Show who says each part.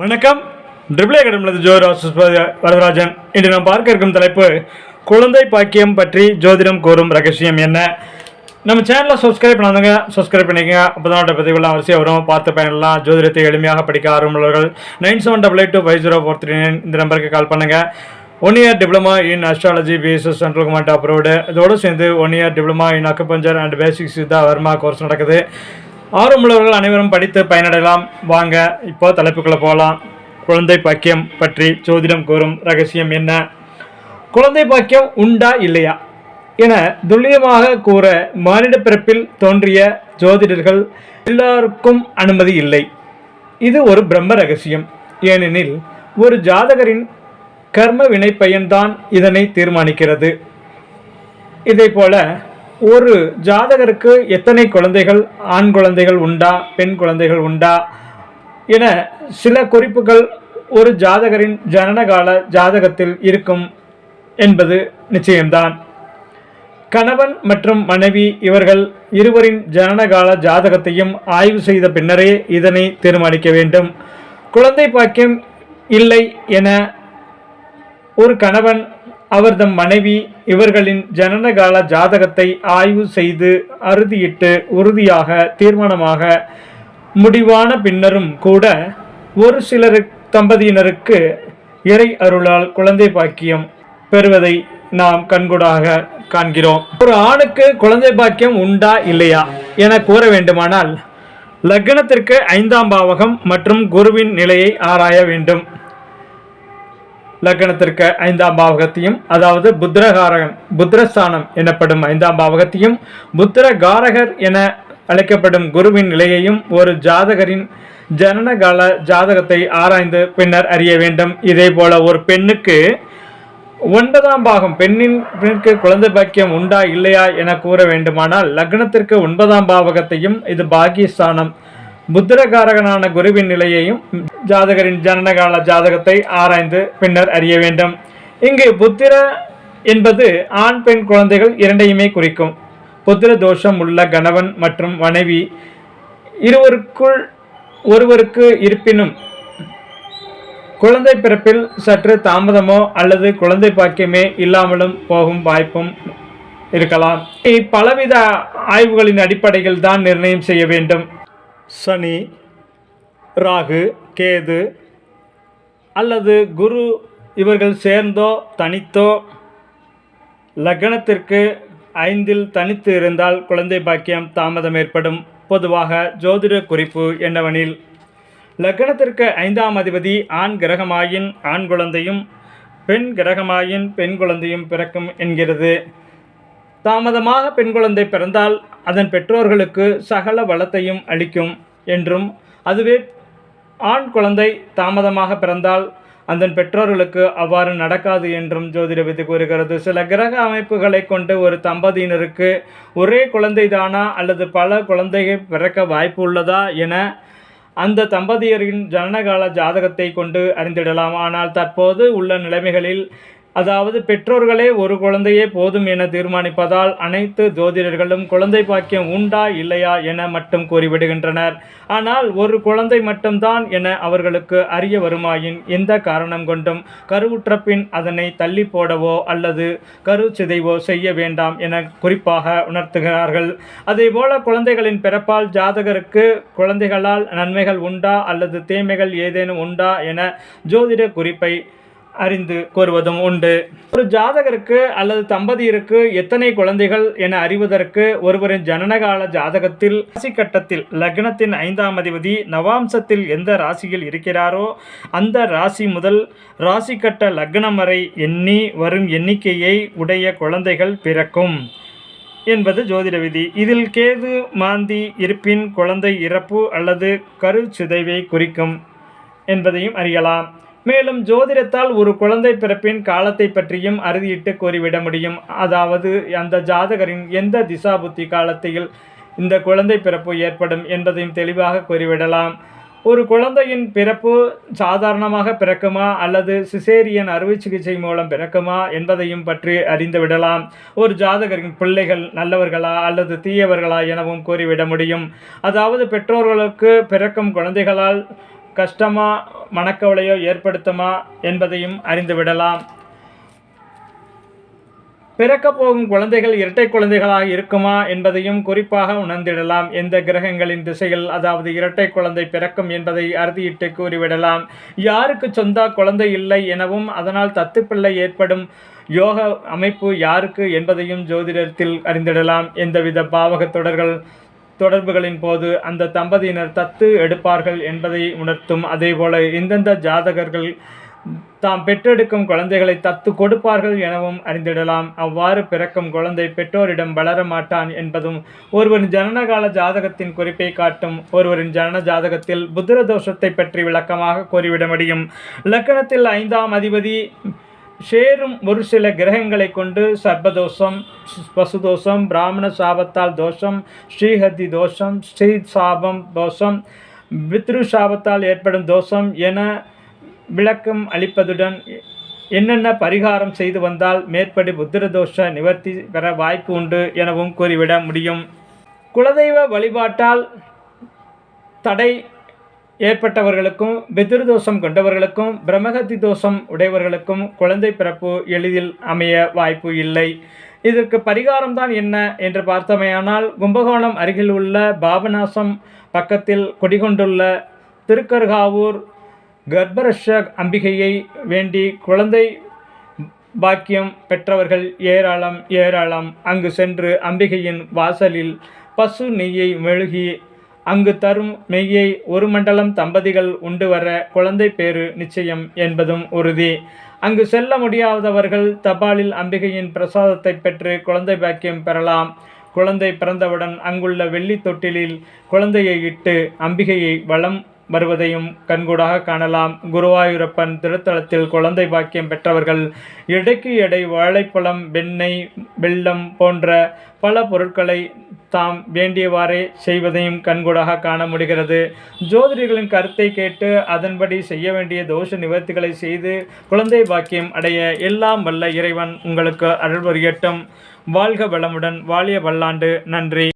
Speaker 1: வணக்கம். ட்ரிபிள் அகாடமிலது ஜோதிட வரதராஜன். இன்று நாம் பார்க்க இருக்கும் தலைப்பு குழந்தை பாக்கியம் பற்றி ஜோதிடம் கூறும் ரகசியம் என்ன? நம்ம சேனலை சப்ஸ்கிரைப் பண்ணாதவங்க சப்ஸ்கிரைப் பண்ணிக்கங்க. அப்போ தான் பதிவுலாம் அவசியம் வரும். பார்த்து பயனெல்லாம் ஜோதிடத்தை எளிமையாக படிக்க ஆர்வமுள்ளவர்கள். Nine seven double eight two five zero four three nine இந்த நம்பருக்கு கால் பண்ணுங்கள் one year diploma in astrology BSS central government approved இதோடு சேர்ந்து one year diploma in acupuncture and basic Siddha Varma course நடக்குது. ஆர்வமுள்ளவர்கள் அனைவரும் படித்து பயனடையலாம். வாங்க இப்போ தலைப்புக்குள்ள போகலாம். குழந்தை பாக்கியம் பற்றி ஜோதிடம் கூறும் ரகசியம் என்ன? குழந்தை பாக்கியம் உண்டா இல்லையா? என துல்லியமாக கூற மானிட பிறப்பில் தோன்றிய ஜோதிடர்கள் எல்லாருக்கும் அனுமதி இல்லை. இது ஒரு பிரம்ம ரகசியம். ஏனெனில் ஒரு ஜாதகரின் கர்ம வினை பயன்தான் இதனை தீர்மானிக்கிறது. இதே போல ஒரு ஜாதகருக்கு எத்தனை குழந்தைகள் ஆண் குழந்தைகள் உண்டா பெண் குழந்தைகள் உண்டா என சில குறிப்புகள் ஒரு ஜாதகரின் ஜனனகால ஜாதகத்தில் இருக்கும் என்பது நிச்சயம்தான். கணவன் மற்றும் மனைவி இவர்கள் இருவரின் ஜனனகால ஜாதகத்தையும் ஆய்வு செய்த பின்னரே இதனை தீர்மானிக்க வேண்டும். குழந்தை பாக்கியம் இல்லை என ஒரு கணவன் அவர்தம் மனைவி இவர்களின் ஜனனகால ஜாதகத்தை ஆய்வு செய்து அறுதியிட்டு உறுதியாக தீர்மானமாக முடிவான பின்னரும் கூட ஒரு சிலர் தம்பதியினருக்கு இறை அருளால் குழந்தை பாக்கியம் பெறுவதை நாம் கண்கூடாக காண்கிறோம். ஒரு ஆணுக்கு குழந்தை பாக்கியம் உண்டா இல்லையா என கூற வேண்டுமானால் லக்னத்திற்கு ஐந்தாம் பாவகம் மற்றும் குருவின் நிலையை ஆராய வேண்டும். லக்னத்திற்கு ஐந்தாம் பாவகத்தையும் அதாவது புத்திரகாரகன் புத்திரஸ்தானம் எனப்படும் ஐந்தாம் பாவகத்தையும் புத்திரகாரகர் என அழைக்கப்படும் குருவின் நிலையையும் ஒரு ஜாதகரின் ஜனனகால ஜாதகத்தை ஆராய்ந்து பின்னர் அறிய வேண்டும். இதே போல ஒரு பெண்ணுக்கு ஒன்பதாம் பாகம் பெண்ணின் பெண்ணுக்கு குழந்தை பாக்கியம் உண்டா இல்லையா என கூற வேண்டுமானால் லக்னத்திற்கு ஒன்பதாம் பாவகத்தையும் இது பாகியஸ்தானம் புத்திரகாரகனான குருவின் நிலையையும் ஜாதகரின் ஜனனகால ஜாதகத்தை ஆராய்ந்து பின்னர் அறிய வேண்டும். இங்கு புத்திர என்பது ஆண் பெண் குழந்தைகள் இரண்டையுமே குறிக்கும். புத்திர தோஷம் உள்ள கணவன் மற்றும் மனைவி இருவருக்குள் ஒருவருக்கு இருப்பினும் குழந்தை பிறப்பில் சற்று தாமதமோ அல்லது குழந்தை பாக்கியமே இல்லாமலும் போகும் வாய்ப்பும் இருக்கலாம். பலவித ஆய்வுகளின் அடிப்படையில் தான் நிர்ணயம் செய்ய வேண்டும். சனி ராகு கேது அல்லது குரு இவர்கள் சேர்ந்தோ தனித்தோ லக்னத்திற்கு ஐந்தில் தனித்து இருந்தால் குழந்தை பாக்கியம் தாமதம் ஏற்படும். பொதுவாக ஜோதிட குறிப்பு என்னவெனில் லக்னத்திற்கு ஐந்தாம் அதிபதி ஆண் கிரகமாயின் ஆண் குழந்தையும் பெண் கிரகமாயின் பெண் குழந்தையும் பிறக்கும் என்கிறது. தாமதமாக பெண் குழந்தை பிறந்தால் அதன் பெற்றோர்களுக்கு சகல வளத்தையும் அளிக்கும் என்றும் அதுவே ஆண் குழந்தை தாமதமாக பிறந்தால் அதன் பெற்றோர்களுக்கு அவ்வாறு நடக்காது என்றும் ஜோதிட விதி கூறுகிறது. சில கிரக அமைப்புகளை கொண்டு ஒரு தம்பதியினருக்கு ஒரே குழந்தை தானா அல்லது பல குழந்தைகள் பிறக்க வாய்ப்பு உள்ளதா என அந்த தம்பதியரின் ஜனனகால ஜாதகத்தை கொண்டு அறிந்திடலாம். ஆனால் தற்போது உள்ள நிலைமைகளில் அதாவது பெற்றோர்களே ஒரு குழந்தையே போதும் என தீர்மானிப்பதால் அனைத்து ஜோதிடர்களும் குழந்தை பாக்கியம் உண்டா இல்லையா என மட்டும் கூறிவிடுகின்றனர். ஆனால் ஒரு குழந்தை மட்டும்தான் என அவர்களுக்கு அறிய வருமாயின் எந்த காரணம் கொண்டும் கருவுற்ற பின் அதனை தள்ளி போடவோ அல்லது கரு சிதைவோ செய்ய வேண்டாம் என குறிப்பாக உணர்த்துகிறார்கள். அதேபோல குழந்தைகளின் பிறப்பால் ஜாதகருக்கு குழந்தைகளால் நன்மைகள் உண்டா அல்லது தீமைகள் ஏதேனும் உண்டா என ஜோதிட குறிப்பை அறிந்து கூறுவதும் உண்டு. ஒரு ஜாதகருக்கு அல்லது தம்பதியருக்கு எத்தனை குழந்தைகள் என அறிவதற்கு ஒருவரின் ஜனனகால ஜாதகத்தில் ராசி கட்டத்தில் லக்னத்தின் ஐந்தாம் அதிபதி நவாம்சத்தில் எந்த ராசியில் இருக்கிறாரோ அந்த ராசி முதல் ராசி கட்ட லக்னம் வரை எண்ணி வரும் எண்ணிக்கையை உடைய குழந்தைகள் பிறக்கும் என்பது ஜோதிட விதி. இதில் கேது மாந்தி இருப்பின் குழந்தை இறப்பு அல்லது கரு சிதைவை குறிக்கும் என்பதையும் அறியலாம். மேலும் ஜோதிடத்தால் ஒரு குழந்தை பிறப்பின் காலத்தை பற்றியும் அறுதியிட்டு கூறிவிட முடியும். அதாவது அந்த ஜாதகரின் எந்த திசா புத்தி காலத்தில் இந்த குழந்தை பிறப்பு ஏற்படும் என்பதையும் தெளிவாக கூறிவிடலாம். ஒரு குழந்தையின் பிறப்பு சாதாரணமாக பிறக்குமா? அல்லது சிசேரியன் அறுவை சிகிச்சை மூலம் பிறக்குமா? என்பதையும் பற்றி அறிந்துவிடலாம் ஒரு ஜாதகரின் பிள்ளைகள் நல்லவர்களா? அல்லது தீயவர்களா? எனவும் கூறிவிட முடியும். அதாவது பெற்றோர்களுக்கு பிறக்கும் குழந்தைகளால் கஷ்டமா மனக்கவலையோ ஏற்படுத்துமா என்பதையும் அறிந்துவிடலாம். பிறக்க போகும் குழந்தைகள் இரட்டை குழந்தைகளாக இருக்குமா என்பதையும் குறிப்பாக உணர்ந்திடலாம். எந்த கிரகங்களின் திசையில் அதாவது இரட்டை குழந்தை பிறக்கும் என்பதை அறுதியிட்டு கூறிவிடலாம். யாருக்கு சொந்த குழந்தை இல்லை எனவும் அதனால் தத்துப்பிள்ளை ஏற்படும் யோக அமைப்பு யாருக்கு என்பதையும் ஜோதிடத்தில் அறிந்திடலாம். எந்தவித பாவக தொடர்கள் தொடர்புகளின் போது அந்த தம்பதியினர் தத்து எடுப்பார்கள் என்பதை உணர்த்தும். அதேபோல எந்தெந்த ஜாதகர்கள் தாம் பெற்றெடுக்கும் குழந்தைகளை தத்து கொடுப்பார்கள் எனவும் அறிந்திடலாம். அவ்வாறு பிறக்கும் குழந்தை பெற்றோரிடம் வளர மாட்டான் என்பதும் ஒருவரின் ஜனனகால ஜாதகத்தின் குறிப்பை காட்டும். ஒருவரின் ஜனன ஜாதகத்தில் புத்திர தோஷத்தை பற்றி விளக்கமாக கூறிவிட முடியும். லக்கணத்தில் ஐந்தாம் அதிபதி சேரும் ஒரு சில கிரகங்களை கொண்டு சர்பதோஷம் பசுதோஷம் பிராமண சாபத்தால் தோஷம் ஸ்ரீஹதி தோஷம் ஸ்ரீ சாபம் தோஷம் பித்ரு சாபத்தால் ஏற்படும் தோஷம் என விளக்கம் அளிப்பதுடன் என்னென்ன பரிகாரம் செய்து வந்தால் மேற்படி புத்திரதோஷ நிவர்த்தி பெற வாய்ப்பு உண்டு எனவும் கூறிவிட முடியும். குலதெய்வ வழிபாட்டால் தடை ஏற்பட்டவர்களுக்கும் பிதிருதோஷம் கொண்டவர்களுக்கும் பிரம்மகத்தி தோஷம் உடையவர்களுக்கும் குழந்தை பிறப்பு எளிதில் அமைய வாய்ப்பு இல்லை. இதற்கு பரிகாரம் தான் என்ன என்று பார்த்தமையானால் கும்பகோணம் அருகில் உள்ள பாபநாசம் பக்கத்தில் குடிகொண்டுள்ள திருக்கருகாவூர் கர்ப்பரஷ அம்பிகையை வேண்டி குழந்தை பாக்கியம் பெற்றவர்கள் ஏராளம் ஏராளம். அங்கு சென்று அம்பிகையின் வாசலில் பசு நெய்யை மெழுகி அங்கு தரும் மெய்யை ஒரு மண்டலம் தம்பதிகள் உண்டு வர குழந்தை பேறு நிச்சயம் என்பதும் உறுதி. அங்கு செல்ல முடியாதவர்கள் தபாலில் அம்பிகையின் பிரசாதத்தை பெற்று குழந்தை பாக்கியம் பெறலாம். குழந்தை பிறந்தவுடன் அங்குள்ள வெள்ளி தொட்டிலில் குழந்தையை இட்டு அம்பிகையை வளம் வருவதையும் கண்கூடாக காணலாம். குருவாயூரப்பன் திருத்தலத்தில் குழந்தை பாக்கியம் பெற்றவர்கள் எடைக்கு எடை வாழைப்பழம் வெண்ணெய் வெள்ளம் போன்ற பல பொருட்களை தாம் வேண்டியவாறே செய்வதையும் கண்கூடாக காண முடிகிறது. ஜோதிடர்களின் கருத்தை கேட்டு அதன்படி செய்ய வேண்டிய தோஷ நிவர்த்திகளை செய்து குழந்தை பாக்கியம் அடைய எல்லாம் வல்ல இறைவன் உங்களுக்கு அருள் புரியட்டும். வாழ்க வளமுடன் வாழிய வல்லாண்டு. நன்றி.